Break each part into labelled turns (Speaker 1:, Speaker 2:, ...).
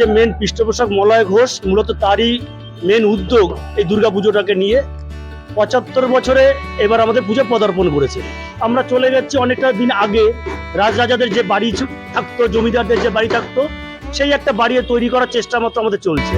Speaker 1: যে মেন পৃষ্ঠপোষক মলয় ঘোষ মূলত তারই মেন উদ্যোগ এই দুর্গা পুজোটাকে নিয়ে। পঁচাত্তর বছরে এবার আমাদের পুজো পদার্পণ করেছে। আমরা চলে যাচ্ছি অনেকটা দিন আগে। রাজরাজাদের যে বাড়ি থাকতো, জমিদারদের যে বাড়ি থাকতো, সেই একটা বাড়ি তৈরি করার চেষ্টা মতো আমাদের চলছে।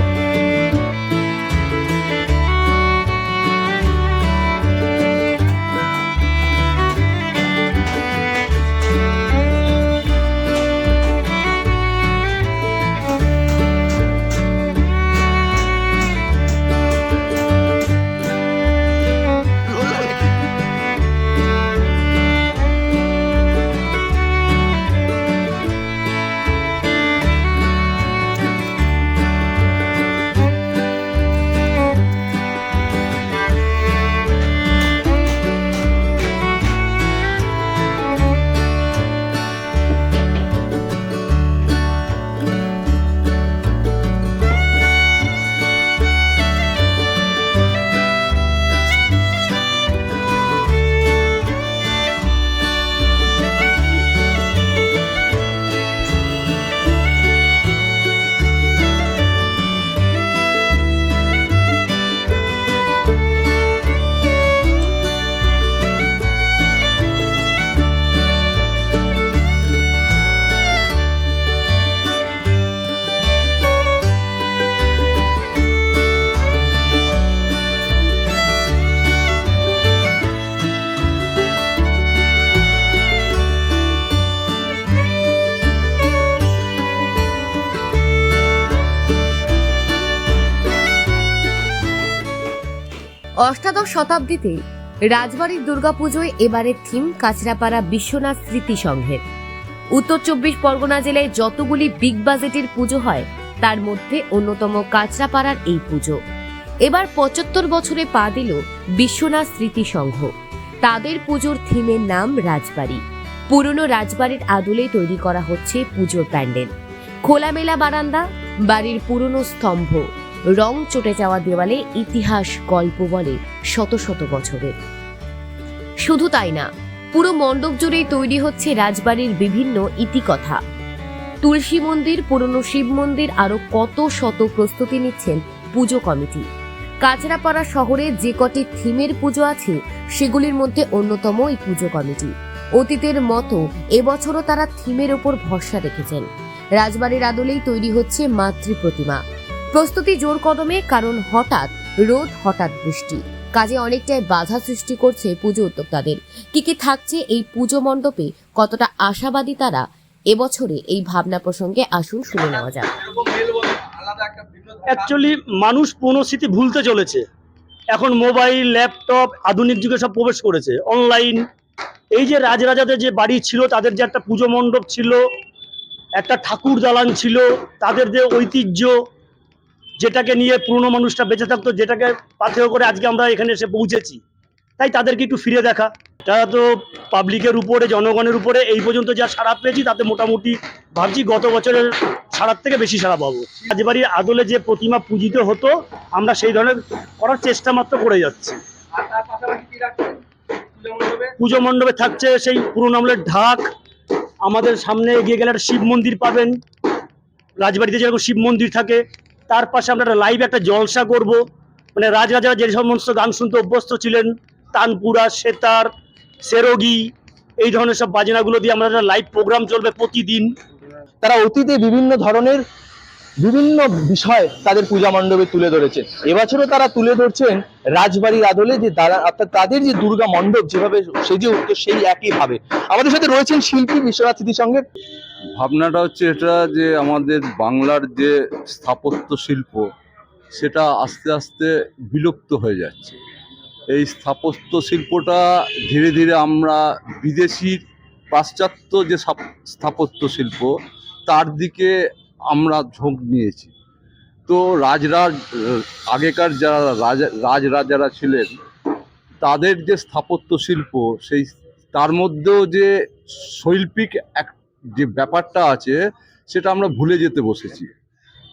Speaker 2: অষ্টাদশ শতাব্দীতে রাজবাড়ির দুর্গাপুজোয় এবারের থিম কাছড়াপাড়া বিশ্বনাথ স্মৃতি সংঘের উত্তর চব্বিশ পরগনা জেলায় যতগুলি বিগ বাজেটের পুজো হয়, তার মধ্যে অন্যতম কাছড়াপাড়ার এই পুজো। এবার পঁচাত্তর বছরে পা দিল বিশ্বনাথ স্মৃতি সংঘ তাদের পুজোর থিমের নাম রাজবাড়ি। পুরনো রাজবাড়ির আদলে তৈরি করা হচ্ছে পুজোর প্যান্ডেল। খোলামেলা বারান্দা, বাড়ির পুরনো স্তম্ভ। রং চটে যাওয়া দেওয়ালে ইতিহাস গল্প বলে শত শত বছরের। শুধু তাই না, পুরো মণ্ডপ জুড়েই তৈরি হচ্ছে রাজবাড়ির বিভিন্ন ইতিকথা। তুলসী মন্দির, পুরনো শিব মন্দির, আরও কত শত প্রস্তুতি নিচ্ছেন পুজো কমিটি। কাছড়াপাড়া শহরে যে কটি থিমের পুজো আছে, সেগুলির মধ্যে অন্যতম এই পুজো কমিটি। অতীতের মতো এবছরও তারা থিমের ওপর ভরসা রেখেছেন। রাজবাড়ির আদলেই তৈরি হচ্ছে মাতৃ প্রতিমা। প্রস্তুতি জোর কদমে, কারণ হঠাৎ রোদ, হঠাৎ বৃষ্টি। কাজে অনেকটাই বাধা সৃষ্টি করছে পুজো উদ্যোক্তাদের। কি কি থাকছে এই পুজো মণ্ডপে, কতটা আশাবাদী তারা এবছরে এই ভাবনা প্রসঙ্গে আসুন শুনে নেওয়া যাক।
Speaker 1: অ্যাকচুয়ালি মানুষ পুরনো স্মৃতি ভুলতে চলেছে। এখন মোবাইল, ল্যাপটপ, আধুনিক যুগে সব প্রবেশ করেছে। অনলাইন, এই যে রাজরাজাদের যে বাড়ি ছিল, তাদের যে একটা পুজো মণ্ডপ ছিল, একটা ঠাকুর দালান ছিল, তাদের যে ঐতিহ্য যেটাকে নিয়ে পুরনো মানুষটা বেঁচে থাকতো, যেটাকে পাথেয় করে আজকে আমরা এখানে এসে পৌঁছেছি। তাই তাদেরকে একটু ফিরে দেখা। তারা তো পাবলিকের উপরে, জনগণের উপরে এই পর্যন্ত যা সাড়া পেয়েছি, তাতে মোটামুটি ভাবছি গত বছরের সারার থেকে বেশি সাড়া পাবো। রাজবাড়ির আদলে যে প্রতিমা পূজিত হতো, আমরা সেই ধরনের করার চেষ্টা মাত্র করে যাচ্ছি। পুজো মণ্ডপে থাকছে সেই পুরোনো আমলের ঢাক। আমাদের সামনে এগিয়ে গেলে শিব মন্দির পাবেন। রাজবাড়িতে যেরকম শিব মন্দির থাকে তার পাশে আমরা একটা লাইভ একটা জলসা করব। মানে রাজরাজারা যে সমস্ত গান শুনতে অভ্যস্ত ছিলেন, তানপুরা, সেতার, সেরগি, এই ধরনের সব বাজনাগুলো দিয়ে আমরা লাইভ প্রোগ্রাম চলবে প্রতিদিন।
Speaker 3: তারা অতীতে বিভিন্ন ধরনের বিভিন্ন বিষয় তাদের পূজা মণ্ডপে তুলে ধরেছে। এবছরও তারা তুলে ধরছেন রাজবাড়ির আদলে যে তারা অর্থাৎ তাদের যে দুর্গা মণ্ডপ যেভাবে সেজে উঠতো সেই একই ভাবে আমাদের সাথে রয়েছেন শিল্পী বিশ্বনাথ সঙ্গে
Speaker 4: ভাবনাটা হচ্ছে এটা যে আমাদের বাংলার যে স্থাপত্য শিল্প, সেটা আস্তে আস্তে বিলুপ্ত হয়ে যাচ্ছে। এই স্থাপত্য শিল্পটা ধীরে ধীরে আমরা বিদেশির পাশ্চাত্য যে স্থাপত্য শিল্প, তার দিকে আমরা ঝোঁক নিয়েছি। তো রাজরাজ, আগেকার যারা রাজা, রাজরাজারা ছিলেন, তাদের যে স্থাপত্য শিল্প, সেই, তার মধ্যেও যে শৈল্পিক এক যে ব্যাপারটা আছে, সেটা আমরা ভুলে যেতে বসেছি।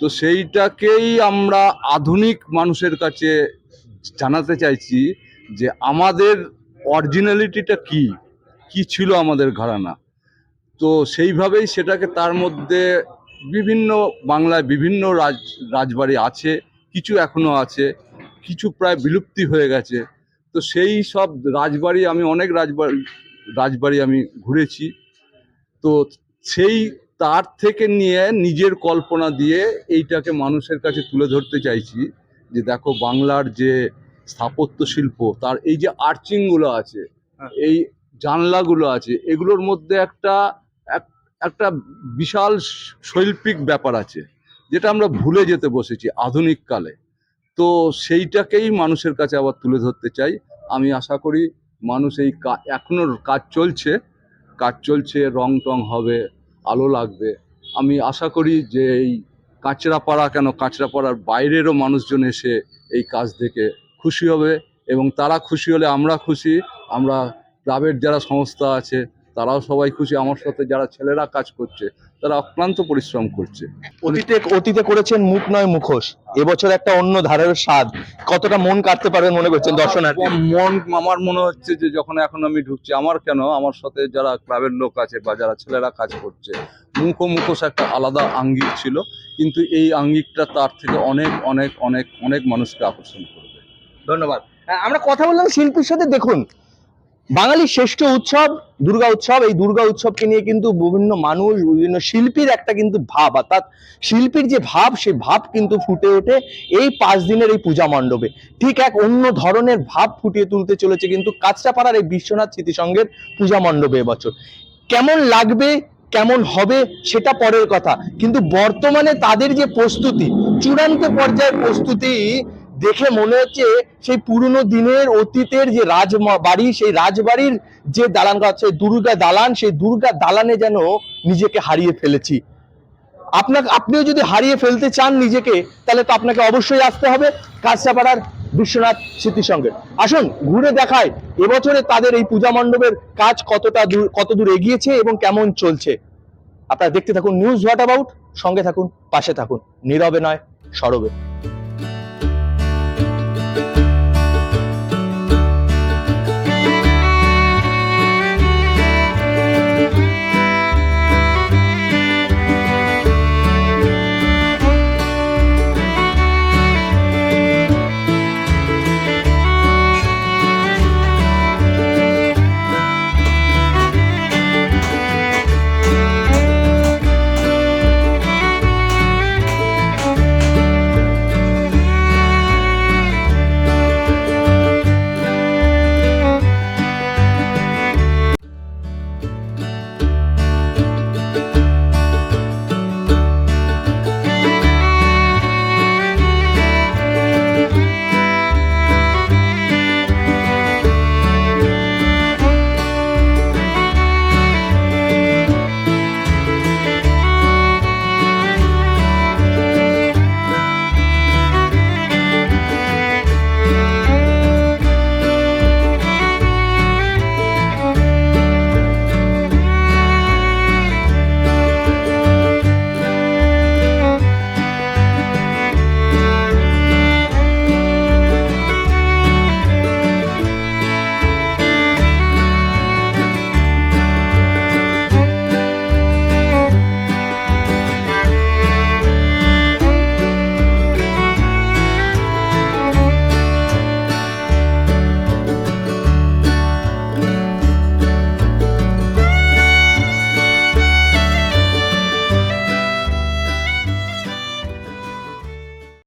Speaker 4: তো সেইটাকেই আমরা আধুনিক মানুষের কাছে জানাতে চাইছি যে আমাদের অরিজিনালিটিটা কি? কি ছিল আমাদের ঘরানা? তো সেইভাবেই সেটাকে তার মধ্যে বিভিন্ন বাংলায় বিভিন্ন রাজ, রাজবাড়ি আছে, কিছু এখনও আছে, কিছু প্রায় বিলুপ্তি হয়ে গেছে। তো সেই সব রাজবাড়ি আমি, অনেক রাজবাড়ি রাজবাড়ি আমি ঘুরেছি। তো সেই তার থেকে নিয়ে নিজের কল্পনা দিয়ে এইটাকে মানুষের কাছে তুলে ধরতে চাইছি যে দেখো বাংলার যে স্থাপত্য শিল্প তার এই যে আর্চিংগুলো আছে এই জানলাগুলো আছে এগুলোর মধ্যে একটা এক- একটা বিশাল শৈল্পিক ব্যাপার আছে যেটা আমরা ভুলে যেতে বসেছি আধুনিক কালে। তো সেইটাকেই মানুষের কাছে আবার তুলে ধরতে চাই। আমি আশা করি মানুষ এই কা- এখনও কাজ চলছে। কাজ চলছে, রং টং হবে, আলো লাগবে। আমি আশা করি যে এই কাঁচরাপাড়া কেন, কাঁচরাপাড়ার বাইরেরও মানুষজন এসে এই কাজ দেখে খুশি হবে এবং তারা খুশি হলে আমরা খুশি। আমরা ক্লাবের যারা সংস্থা আছে তারাও সবাই খুশি। আমার সাথে যারা ছেলেরা কাজ করছে তারা অক্লান্ত পরিশ্রম করছে।
Speaker 3: অতীতে অতীতে করেছেন মুখ নয় মুখোশ। এবছর একটা অন্য ধারের স্বাদ। কতটা মন কাটতে পারবেন মনে করছেন দর্শনার্থী?
Speaker 4: মন আমার মনে হচ্ছে যে যখন এখন আমি ঢুকছি আমার কেন? আমার সাথে যারা ক্লাবের লোক আছে বা যারা ছেলেরা কাজ করছে মুখ ও মুখোশ একটা আলাদা আঙ্গিক ছিল। কিন্তু এই আঙ্গিকটা তার থেকে অনেক অনেক অনেক অনেক মানুষকে আকর্ষণ করবে।
Speaker 3: ধন্যবাদ। আমরা কথা বললাম শিল্পীর সাথে। দেখুন বাঙালির শ্রেষ্ঠ উৎসব, দুর্গা উৎসব, এই দুর্গা উৎসবকে নিয়ে কিন্তু বিভিন্ন মানুষ, বিভিন্ন শিল্পীর একটা কিন্তু ভাব, অর্থাৎ শিল্পীর যে ভাব সেই ভাব কিন্তু ফুটে ওঠে এই পাঁচ দিনের এই পূজা মণ্ডপে। ঠিক এক অন্য ধরনের ভাব ফুটিয়ে তুলতে চলেছে কিন্তু কাঁচরাপাড়ার এই বিশ্বনাথ স্মৃতিসংঘের পূজা মণ্ডপে এবছর। কেমন লাগবে, কেমন হবে, সেটা পরের কথা। কিন্তু বর্তমানে তাদের যে প্রস্তুতি, চূড়ান্ত পর্যায়ের প্রস্তুতি দেখে মনে হচ্ছে সেই পুরনো দিনের অতীতের যে রাজবাড়ি, সেই রাজবাড়ির যে দালান আছে দুর্গা দালান, সেই দুর্গা দালানে যেন নিজেকে হারিয়ে ফেলেছি। আপনাকে, আপনিও যদি হারিয়ে ফেলতে চান নিজেকে, তাহলে তো আপনাকে অবশ্যই আসতে হবে কাঁচরাপাড়ার বিশ্বনাথ স্মৃতি সঙ্গে। আসুন, ঘুরে দেখায় এবছরে তাদের এই পূজা মণ্ডপের কাজ কতটা দূর, কত দূর এগিয়েছে এবং কেমন চলছে। আপনারা দেখতে থাকুন নিউজ হোয়াট অ্যাবাউট, সঙ্গে থাকুন, পাশে থাকুন। নীরবে নয়, সরবে।